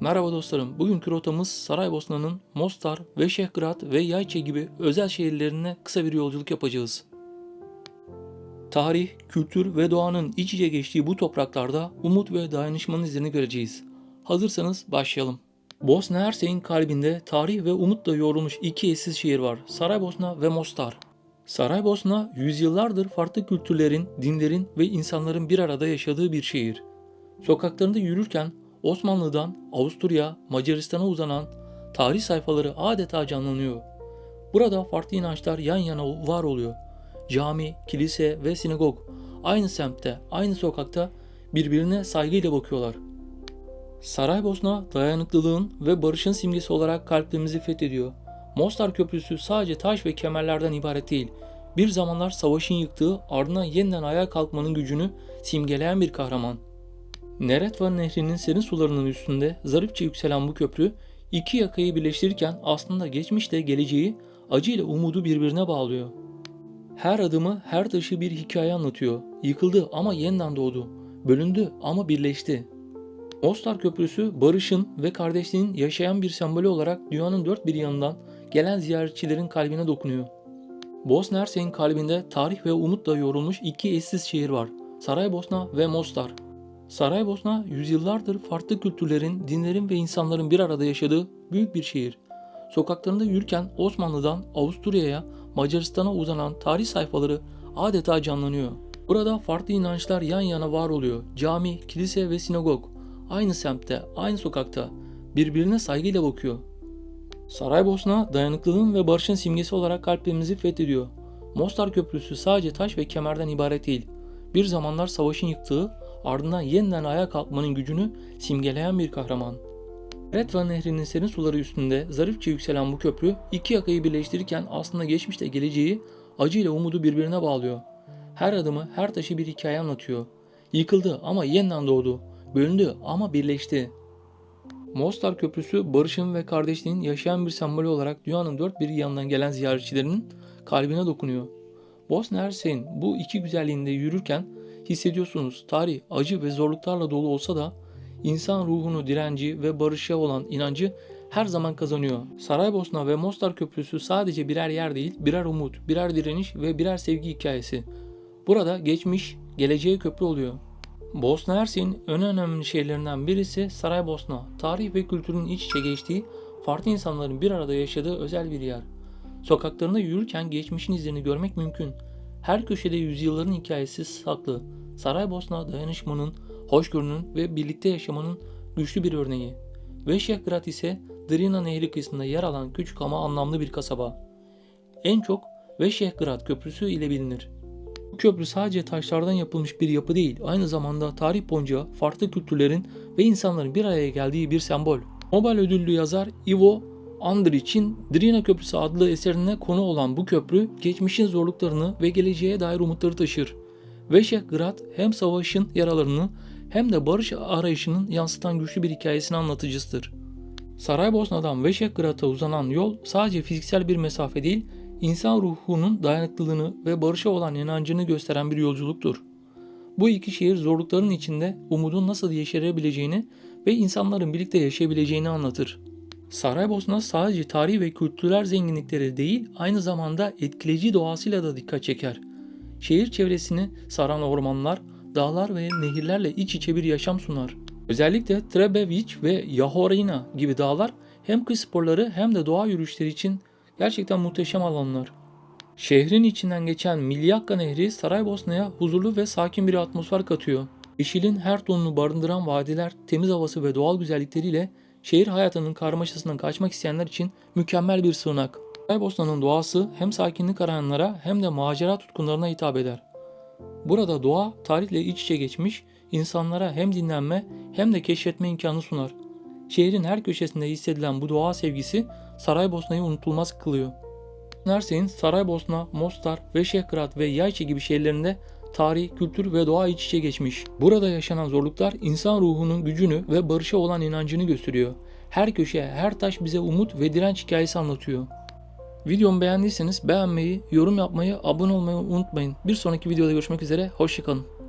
Merhaba dostlarım. Bugünkü rotamız Saraybosna'nın Mostar, Veşehgrad ve Yayçe gibi özel şehirlerine kısa bir yolculuk yapacağız. Tarih, kültür ve doğanın iç içe geçtiği bu topraklarda umut ve dayanışmanın izlerini göreceğiz. Hazırsanız başlayalım. Bosna Hersek'in kalbinde tarih ve umutla yoğrulmuş iki eşsiz şehir var. Saraybosna ve Mostar. Saraybosna yüzyıllardır farklı kültürlerin, dinlerin ve insanların bir arada yaşadığı bir şehir. Sokaklarında yürürken Osmanlı'dan Avusturya, Macaristan'a uzanan tarih sayfaları adeta canlanıyor. Burada farklı inançlar yan yana var oluyor. Cami, kilise ve sinagog aynı semtte, aynı sokakta birbirine saygıyla bakıyorlar. Saraybosna dayanıklılığın ve barışın simgesi olarak kalplerimizi fethediyor. Mostar Köprüsü sadece taş ve kemerlerden ibaret değil. Bir zamanlar savaşın yıktığı ardından yeniden ayağa kalkmanın gücünü simgeleyen bir kahraman. Neretva Nehri'nin serin sularının üstünde zarifçe yükselen bu köprü iki yakayı birleştirirken aslında geçmişle geleceği, acıyla umudu birbirine bağlıyor. Her adımı, her taşı bir hikaye anlatıyor. Yıkıldı ama yeniden doğdu. Bölündü ama birleşti. Mostar Köprüsü barışın ve kardeşliğin yaşayan bir sembolü olarak dünyanın dört bir yanından gelen ziyaretçilerin kalbine dokunuyor. Bosna Hersek'in kalbinde tarih ve umutla yoğrulmuş iki eşsiz şehir var. Saraybosna ve Mostar. Saraybosna yüzyıllardır farklı kültürlerin, dinlerin ve insanların bir arada yaşadığı büyük bir şehir. Sokaklarında yürürken Osmanlı'dan Avusturya'ya, Macaristan'a uzanan tarih sayfaları adeta canlanıyor. Burada farklı inançlar yan yana var oluyor. Cami, kilise ve sinagog aynı semtte, aynı sokakta birbirine saygıyla bakıyor. Saraybosna dayanıklılığın ve barışın simgesi olarak kalplerimizi fethediyor. Mostar Köprüsü sadece taş ve kemerden ibaret değil. Bir zamanlar savaşın yıktığı, ardından yeniden ayağa kalkmanın gücünü simgeleyen bir kahraman. Retva Nehri'nin serin suları üstünde zarifçe yükselen bu köprü iki yakayı birleştirirken aslında geçmişte geleceği, acıyla umudu birbirine bağlıyor. Her adımı, her taşı bir hikaye anlatıyor. Yıkıldı ama yeniden doğdu. Bölündü ama birleşti. Mostar Köprüsü barışın ve kardeşliğin yaşayan bir sembolü olarak dünyanın dört bir yanından gelen ziyaretçilerinin kalbine dokunuyor. Bosna Hersek'in bu iki güzelliğinde yürürken hissediyorsunuz tarih acı ve zorluklarla dolu olsa da insan ruhunu direnci ve barışa olan inancı her zaman kazanıyor. Saraybosna ve Mostar Köprüsü sadece birer yer değil, birer umut, birer direniş ve birer sevgi hikayesi. Burada geçmiş, geleceğe köprü oluyor. Bosna Hersek'in en önemli şehirlerinden birisi Saraybosna. Tarih ve kültürün iç içe geçtiği, farklı insanların bir arada yaşadığı özel bir yer. Sokaklarında yürürken geçmişin izlerini görmek mümkün. Her köşede yüzyılların hikayesi saklı. Saraybosna dayanışmanın, hoşgörünün ve birlikte yaşamanın güçlü bir örneği. Veşehgrad ise Drina Nehri kıyısında yer alan küçük ama anlamlı bir kasaba. En çok Veşehgrad Köprüsü ile bilinir. Bu köprü sadece taşlardan yapılmış bir yapı değil, aynı zamanda tarih boyunca farklı kültürlerin ve insanların bir araya geldiği bir sembol. Nobel ödüllü yazar Ivo Andrić'in Drina Köprüsü adlı eserine konu olan bu köprü geçmişin zorluklarını ve geleceğe dair umutları taşır. Veşehgrad hem savaşın yaralarını hem de barış arayışının yansıtan güçlü bir hikayesini anlatıcısıdır. Saraybosna'dan Veşehgrad'a uzanan yol sadece fiziksel bir mesafe değil, insan ruhunun dayanıklılığını ve barışa olan inancını gösteren bir yolculuktur. Bu iki şehir zorlukların içinde umudun nasıl yeşerebileceğini ve insanların birlikte yaşayabileceğini anlatır. Saraybosna sadece tarihi ve kültürel zenginlikleri değil, aynı zamanda etkileyici doğasıyla da dikkat çeker. Şehir çevresini saran ormanlar, dağlar ve nehirlerle iç içe bir yaşam sunar. Özellikle Trebević ve Jahorina gibi dağlar hem kış sporları hem de doğa yürüyüşleri için gerçekten muhteşem alanlar. Şehrin içinden geçen Milyakka Nehri Saraybosna'ya huzurlu ve sakin bir atmosfer katıyor. Yeşilin her tonunu barındıran vadiler, temiz havası ve doğal güzellikleriyle şehir hayatının karmaşasından kaçmak isteyenler için mükemmel bir sığınak. Saraybosna'nın doğası hem sakinlik arayanlara hem de macera tutkunlarına hitap eder. Burada doğa tarihle iç içe geçmiş, insanlara hem dinlenme hem de keşfetme imkanı sunar. Şehrin her köşesinde hissedilen bu doğa sevgisi Saraybosna'yı unutulmaz kılıyor. Nerse'nin Saraybosna, Mostar, Veşehgrad ve Yayçe gibi şehirlerinde tarih, kültür ve doğa iç içe geçmiş. Burada yaşanan zorluklar insan ruhunun gücünü ve barışa olan inancını gösteriyor. Her köşe, her taş bize umut ve direnç hikayesi anlatıyor. Videomu beğendiyseniz beğenmeyi, yorum yapmayı, abone olmayı unutmayın. Bir sonraki videoda görüşmek üzere, hoşçakalın.